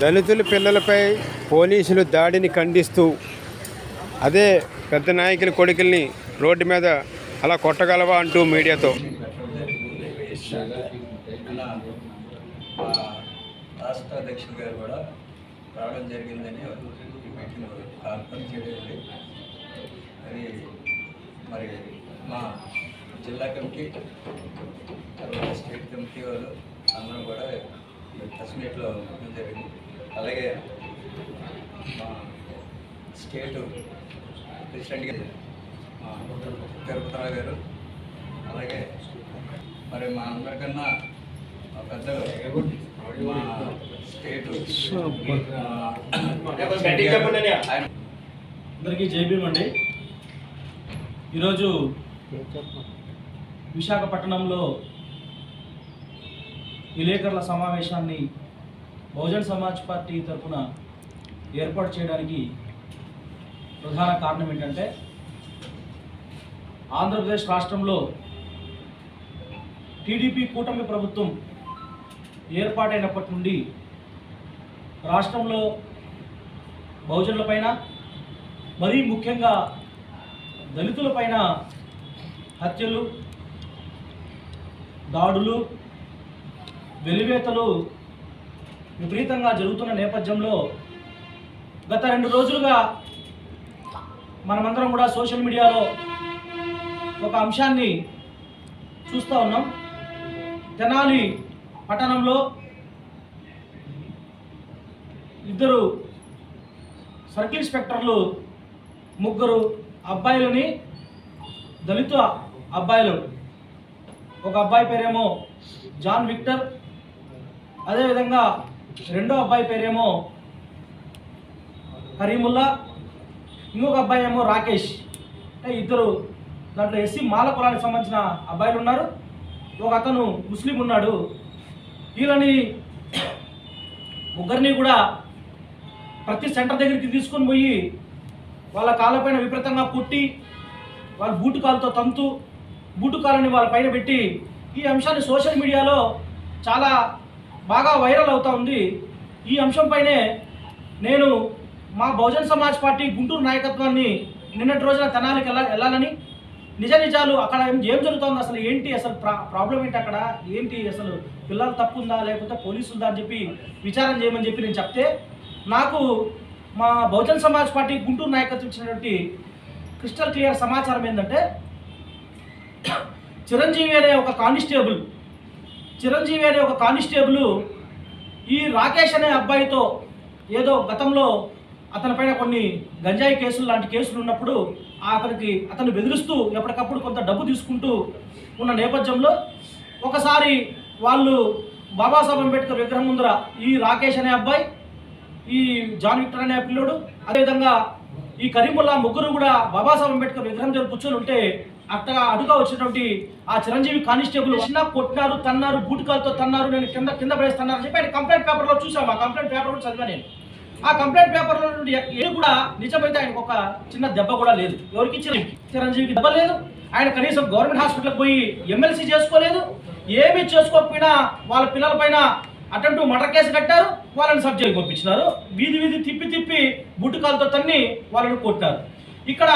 దళితుల పిల్లలపై పోలీసులు దాడిని ఖండిస్తూ అదే పెద్ద నాయకుల కొడుకుల్ని రోడ్డు మీద అలా కొట్టగలవా అంటూ మీడియాతో. రాష్ట్ర గారు కూడా రావడం జరిగిందని మరి మా జిల్లా కమిటీ తర్వాత స్టేట్ కమిటీ వాళ్ళు అందరం కూడా ప్రెస్ మీట్లో జరిగింది. అలాగే మా స్టేట్ ప్రెసిడెంట్ గారు తిరుపతిరావు గారు అలాగే మరి మా అందరికన్నా మా పెద్దలు మా స్టేట్ అందరికీ జైభీం అండి. ఈరోజు విశాఖపట్నంలో విలేకరుల సమావేశాన్ని బహుజన్ సమాజ్ పార్టీ తరఫున ఏర్పాటు చేయడానికి ప్రధాన కారణం ఏంటంటే ఆంధ్రప్రదేశ్ రాష్ట్రంలో టీడీపీ కూటమి ప్రభుత్వం ఏర్పాటైనప్పటి నుండి రాష్ట్రంలో బహుజనులపైన మరీ ముఖ్యంగా దళితులపైన హత్యలు దాడులు వెలివేతలు విపరీతంగా జరుగుతున్న నేపథ్యంలో గత రెండు రోజులుగా మనమందరం కూడా సోషల్ మీడియాలో ఒక అంశాన్ని చూస్తూ ఉన్నాం. తెనాలి పట్టణంలో ఇద్దరు సర్కిల్ ఇన్స్పెక్టర్లు ముగ్గురు అబ్బాయిలని దళిత అబ్బాయిలు ఒక అబ్బాయి పేరేమో జాన్ విక్టర్ అదేవిధంగా రెండో అబ్బాయి పేరేమో కరీముల్లా ఇంకొక అబ్బాయి ఏమో రాకేష్. అంటే ఇద్దరు దాంట్లో ఎస్సీ మాల కులానికి సంబంధించిన అబ్బాయిలు ఉన్నారు. ఒక అతను ముస్లిం ఉన్నాడు. వీళ్ళని ముగ్గురిని కూడా ప్రతి సెంటర్ దగ్గరికి తీసుకొని పోయి వాళ్ళ కాళ్ళపైన విపరీతంగా పుట్టి వాళ్ళ బూటు కాలుతో తంతు బూటుకాలని వాళ్ళ పైన పెట్టి ఈ అంశాన్ని సోషల్ మీడియాలో చాలా బాగా వైరల్ అవుతూ ఉంది. ఈ అంశంపైనే నేను మా బహుజన్ సమాజ్ పార్టీ గుంటూరు నాయకత్వాన్ని నిన్నటి రోజున తెనాలికి వెళ్ళాలని నిజ నిజాలు అక్కడ ఏం ఏం అసలు ఏంటి అసలు ప్రా ప్రాబ్లం ఏంటి అక్కడ? ఏంటి అసలు పిల్లలు తప్పు ఉందా లేకపోతే ఉందా అని చెప్పి విచారం చేయమని చెప్పి నేను చెప్తే నాకు మా బహుజన్ సమాజ్ పార్టీ గుంటూరు నాయకత్వం ఇచ్చినటువంటి క్రిస్టల్ క్లియర్ సమాచారం ఏంటంటే చిరంజీవి అనే ఒక కానిస్టేబుల్ చిరంజీవి అనే ఒక కానిస్టేబుల్ ఈ రాకేష్ అనే అబ్బాయితో ఏదో గతంలో అతనిపైన కొన్ని గంజాయి కేసులు లాంటి కేసులు ఉన్నప్పుడు ఆ అతనికి అతను బెదిరిస్తూ ఎప్పటికప్పుడు కొంత డబ్బు తీసుకుంటూ ఉన్న నేపథ్యంలో ఒకసారి వాళ్ళు బాబాసాహెబ్ అంబేద్కర్ విగ్రహం ముందర ఈ రాకేష్ అనే అబ్బాయి ఈ జాన్ విక్టర్ అనే పిల్లోడు అదేవిధంగా ఈ కరీముల్లా ముగ్గురు కూడా బాబాసాహెబ్ అంబేద్కర్ విగ్రహం దగ్గర కూర్చొని ఉంటే అక్కడ అడుగా వచ్చినటువంటి ఆ చిరంజీవి కానిస్టేబుల్ చిన్న కొట్టినారు తన్నారు బూటికాలతో తన్నారు నేను కింద కింద పడేస్తున్నారు అని చెప్పి ఆయన కంప్లైంట్ పేపర్లో చూసాము ఆ కంప్లైంట్ పేపర్ కూడా చదివా నేను. ఆ కంప్లైంట్ పేపర్లో నుండి ఏ కూడా నిజమైతే ఆయనకు ఒక చిన్న దెబ్బ కూడా లేదు. ఎవరికి చిరంజీవికి దెబ్బ లేదు. ఆయన కనీసం గవర్నమెంట్ హాస్పిటల్కి పోయి ఎమ్మెల్సీ చేసుకోలేదు. ఏమీ చేసుకోకపోయినా వాళ్ళ పిల్లల పైన అటెంప్ట్ మర్డర్ కేసు కట్టారు. వాళ్ళని సబ్జెక్ట్ పంపించినారు. వీధి వీధి తిప్పి తిప్పి బుట్టుకాలతో తన్ని వాళ్ళని కొట్టారు. ఇక్కడ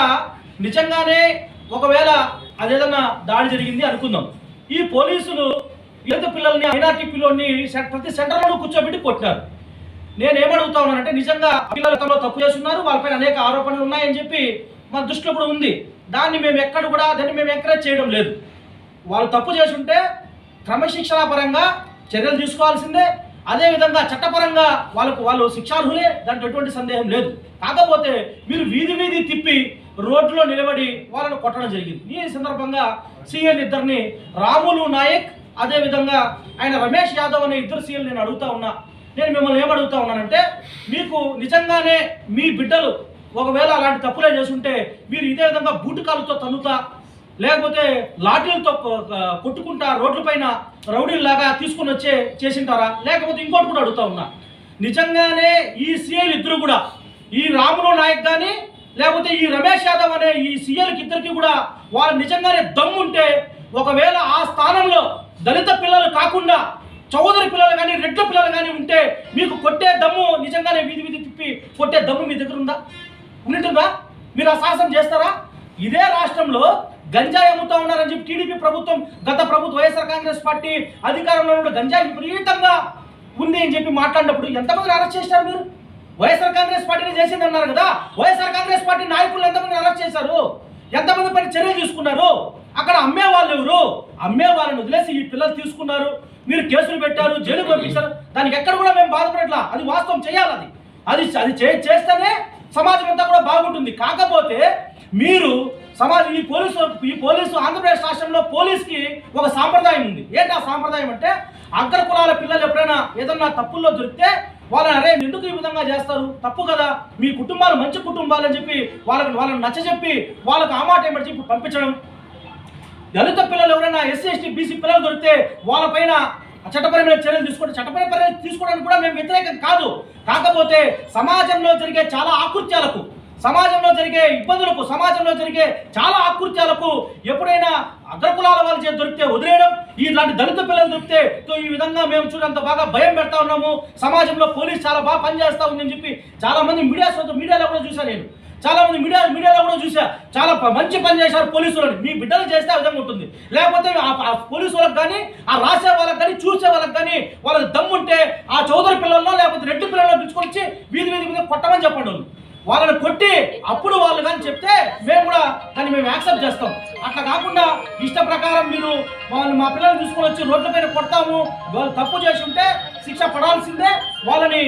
నిజంగానే ఒకవేళ అదేదన్నా దాడి జరిగింది అనుకుందాం. ఈ పోలీసులు పేద పిల్లల్ని మైనార్టీ పిల్లల్ని ప్రతి సెంటర్లోనూ కూర్చోబెట్టి కొట్టారు నేను ఏమడుగుతా ఉన్నానంటే నిజంగా పిల్లలు తమలో తప్పు చేస్తున్నారు వాళ్ళపైన అనేక ఆరోపణలు ఉన్నాయని చెప్పి మన దృష్టిలో కూడా ఉంది. దాన్ని మేము ఎక్కడ కూడా దాన్ని మేము ఎంకరేజ్ చేయడం లేదు. వాళ్ళు తప్పు చేసుంటే క్రమశిక్షణా పరంగా చర్యలు తీసుకోవాల్సిందే. అదేవిధంగా చట్టపరంగా వాళ్ళకు వాళ్ళు శిక్షార్హులే దాంట్లో ఎటువంటి సందేహం లేదు. కాకపోతే మీరు వీధి వీధి తిప్పి రోడ్లో నిలబడి వాళ్ళను కొట్టడం జరిగింది. ఈ సందర్భంగా సీఎల్ ఇద్దరిని రాములు నాయక్ అదేవిధంగా ఆయన రమేష్ యాదవ్ అనే ఇద్దరు సీఎల్ నేను అడుగుతా ఉన్నా. నేను మిమ్మల్ని ఏమడుగుతా ఉన్నానంటే మీకు నిజంగానే మీ బిడ్డలు ఒకవేళ అలాంటి తప్పులే చేసుంటే మీరు ఇదే విధంగా బూటుకాలతో తన్నుతా లేకపోతే లాఠీలతో కొట్టుకుంటా రోడ్లపైన రౌడీల్లాగా తీసుకుని వచ్చే చేసింటారా? లేకపోతే ఇంకోటి కూడా అడుగుతా ఉన్నా. నిజంగానే ఈ సీఎల్ ఇద్దరు కూడా ఈ రాములు నాయక్ కానీ లేకపోతే ఈ రమేష్ యాదవ్ అనే ఈ సీఎల్కి ఇద్దరికి కూడా వాళ్ళు నిజంగానే దమ్ముంటే ఒకవేళ ఆ స్థానంలో దళిత పిల్లలు కాకుండా చౌదరి పిల్లలు కానీ రెడ్ల పిల్లలు కానీ ఉంటే మీకు కొట్టే దమ్ము నిజంగానే వీధి వీధి తిప్పి కొట్టే దమ్ము మీ దగ్గర ఉందా? ఉంటుందా మీరు ఆ సాహసం చేస్తారా? ఇదే రాష్ట్రంలో గంజాయి అమ్ముతా ఉన్నారని చెప్పి టీడీపీ ప్రభుత్వం గత ప్రభుత్వం వైఎస్ఆర్ కాంగ్రెస్ పార్టీ అధికారంలో ఉన్న గంజాయి విపరీతంగా ఉంది అని చెప్పి మాట్లాడినప్పుడు ఎంతమంది అరెస్ట్ చేశారు మీరు? వైఎస్ఆర్ కాంగ్రెస్ పార్టీని చేసింది అన్నారు కదా? వైఎస్ఆర్ కాంగ్రెస్ పార్టీ నాయకులు ఎంతమంది అరెస్ట్ చేశారు? ఎంతమంది పైన చర్యలు తీసుకున్నారు? అక్కడ అమ్మే వాళ్ళు ఎవరు? అమ్మే వాళ్ళని వదిలేసి ఈ పిల్లలు తీసుకున్నారు. మీరు కేసులు పెట్టారు జైలు పంపించారు. దానికి ఎక్కడ కూడా మేము బాధపడట్లా? అది వాస్తవం చేయాలి అది. అది అది చే- చేస్తేనే సమాజం అంతా కూడా బాగుంటుంది. కాకపోతే మీరు సమాజం ఈ పోలీసు ఈ పోలీసు ఆంధ్రప్రదేశ్ రాష్ట్రంలో పోలీస్కి ఒక సాంప్రదాయం ఉంది. ఏంటి ఆ సాంప్రదాయం అంటే అగ్ర కులాల పిల్లలు ఎప్పుడైనా ఏదన్నా తప్పుల్లో దొరికితే వాళ్ళని అరే ఎందుకు ఈ విధంగా చేస్తారు? తప్పు కదా. మీ కుటుంబాలు మంచి కుటుంబాలు అని చెప్పి వాళ్ళకి వాళ్ళని నచ్చజెప్పి వాళ్ళకి ఆ మాట ఏమని చెప్పి పంపించడం. దళిత పిల్లలు ఎవరైనా ఎస్సీ ఎస్టీ బీసీ పిల్లలు దొరికితే వాళ్ళపైన చట్టపరమైన చర్యలు తీసుకుంటే చట్టపరమైన చర్యలు తీసుకోవడానికి కూడా మేము వ్యతిరేకం కాదు. కాకపోతే సమాజంలో జరిగే చాలా ఆకృత్యాలకు సమాజంలో జరిగే ఇబ్బందులకు సమాజంలో జరిగే చాలా ఆకృత్యాలకు ఎప్పుడైనా అగ్రకులాల వాళ్ళు చేతి దొరికితే వదిలేయడం ఇలాంటి దళిత పిల్లలు దొరికితే ఈ విధంగా మేము చూడంత బాగా భయం పెడతా ఉన్నాము. సమాజంలో పోలీస్ చాలా బాగా పనిచేస్తా ఉందని చెప్పి చాలా మంది మీడియా సొంత మీడియాలో కూడా చూశాను నేను. చాలా మంది మీడియా మీడియాలో కూడా చూసా చాలా మంచి పని చేశారు పోలీసులు మీ బిడ్డలు చేస్తే ఆ విధంగా ఉంటుంది. లేకపోతే ఆ- పోలీసు వాళ్ళకి కానీ ఆ రాసే వాళ్ళకి కానీ చూసే వాళ్ళకి కానీ వాళ్ళకి దమ్ముంటే ఆ చౌదరి పిల్లల్లో లేకపోతే రెడ్డి పిల్లల్లో పిచ్చుకొచ్చి వీధి వీధి మీద కొట్టమని చెప్పండి వాళ్ళు. వాళ్ళని కొట్టి అప్పుడు వాళ్ళు కానీ చెప్తే మేము కూడా దాన్ని మేము యాక్సెప్ట్ చేస్తాం. అట్లా కాకుండా ఇష్ట ప్రకారం మీరు వాళ్ళని మా పిల్లల్ని తీసుకొని వచ్చి రోడ్ల పైన కొడతాము వాళ్ళు తప్పు చేసి ఉంటే శిక్ష పడాల్సిందే వాళ్ళని